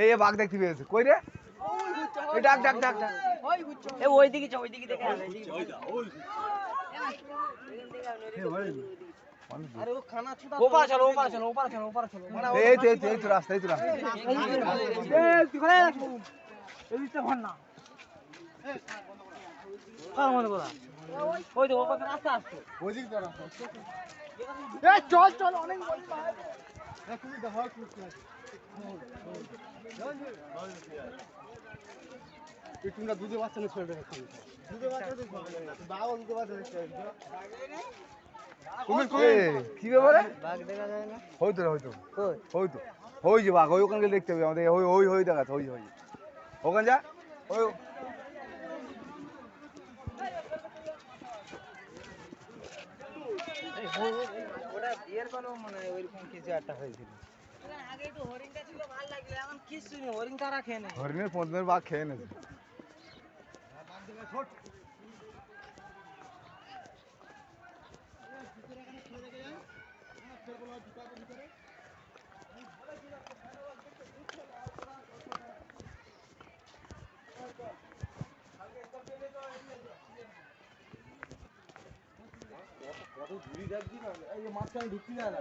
এই বাঘ দেখতে পেয়েছে। কই রে? এই ডাক ডাক ডাক ডাক। এ ওই দিকে ওই দিকে দেখে মনে চল চল অনেক দেখো কি এই তোমরা দুধে বাচ্চা নিয়ে রাখছো দুধে বাচ্চা বাবা দুধে বাচ্চা ছেড়ে তুমি এ, কি ব্যাপারে বাঘ দেখা যায় না হয়তো হয়তো হয়তো ওই যে বাঘ ওই ওখানে দেখতে হবে আমাদের ওই ওই ওই দেখাচ্ছে ওই ওই ওখানে যা ওই বিয়ের বেলাও মানে ওইরকম কিছু একটা হয়েছিল আগে তো হরিণটা ছিল ভালো লাগলো এখন কিছু নেই হরিণ তারা খেয়ে নেই হরিণের পদ্মের বাঘ খেয়ে নেছে আরে করে কি খাওয়া ভালো না এ পান দিচ্ছে মার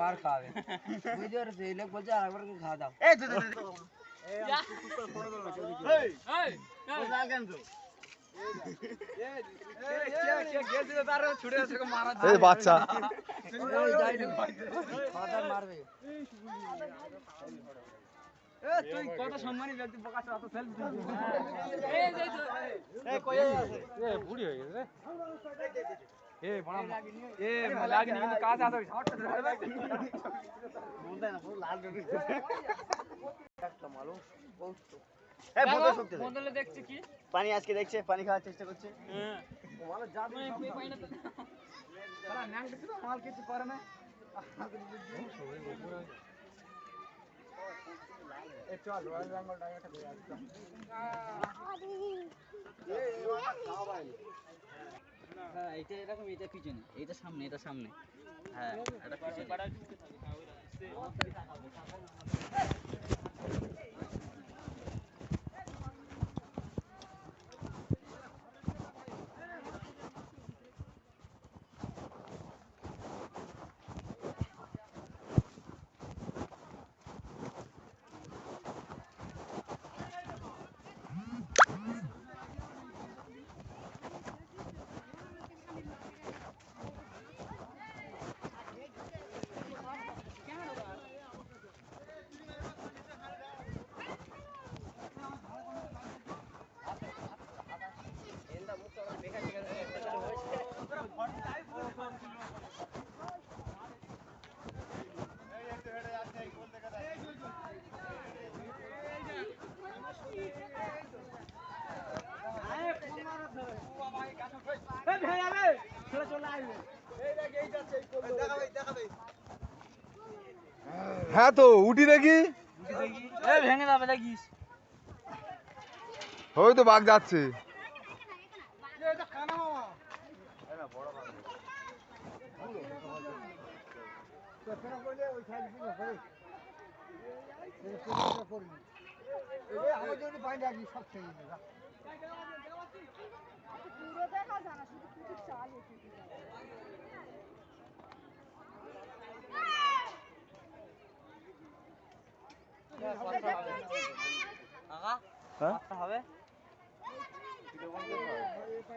মার খাওয়াবে বুঝতে পারছি? এই লোক বলছে আরেকবার খাওয়া দাও। এই তুই ওই লাল কেন তো? এই বাচ্চা। এই যাই না। খাওয়া দাওয়া মারবে তুই কত সম্মানী ব্যক্তি প্রকাশ অত সেলফি এই কই আছে বলতে না পুরো লাল বেবি এই বোতল শক্তি দে। বদলে দেখছি কি পানি আজকে দেখছে পানি খাওয়ার চেষ্টা করছে মাল কিছু করে না হ্যাঁ এটা এরকম এটা পিছনে এটা সামনে এটা সামনে। হ্যাঁ এটা পিছনে। হ্যাঁ তো উঠি দেখি। এ ভেঙে যাবে দেখিস। ওই তো বাঘ যাচ্ছে। সব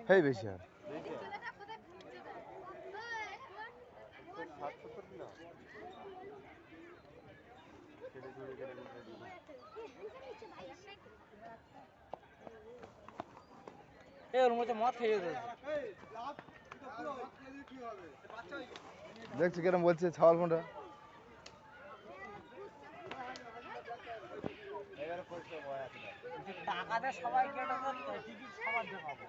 হ্যাঁ বেশি আর। দেখছি কেরম বলছে ছাওয়াল ফোনটা টাকাতে সবাই কেটে টিকিট সবার দেখাবো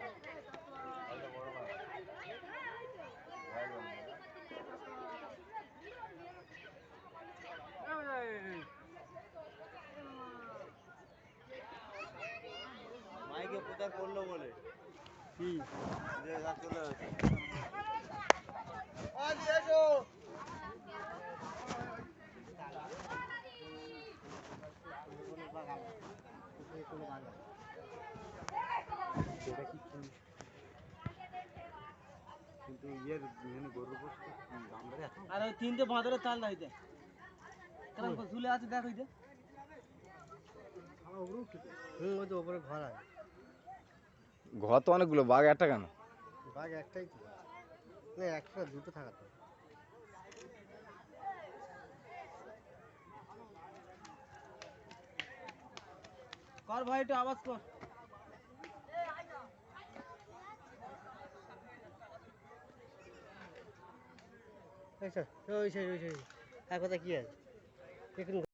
মাইকে প্রচার করল বলে। যা চলে আসে আর ওই তিনটে বাঁদরের চাল দাইতে কেমন করে ঝুলে আছে দেখ ওইটা হুম ওই তো ওপরে ঘর আছে। ঘর তো অনেকগুলো বাঘ একটা কেন? বাঘ একটাই তো না একটা দুটো থাকা তো। কর ভাই একটু আওয়াজ কর। ওই স্যার ওই স্যার ওই স্যার আর কথা কি আছে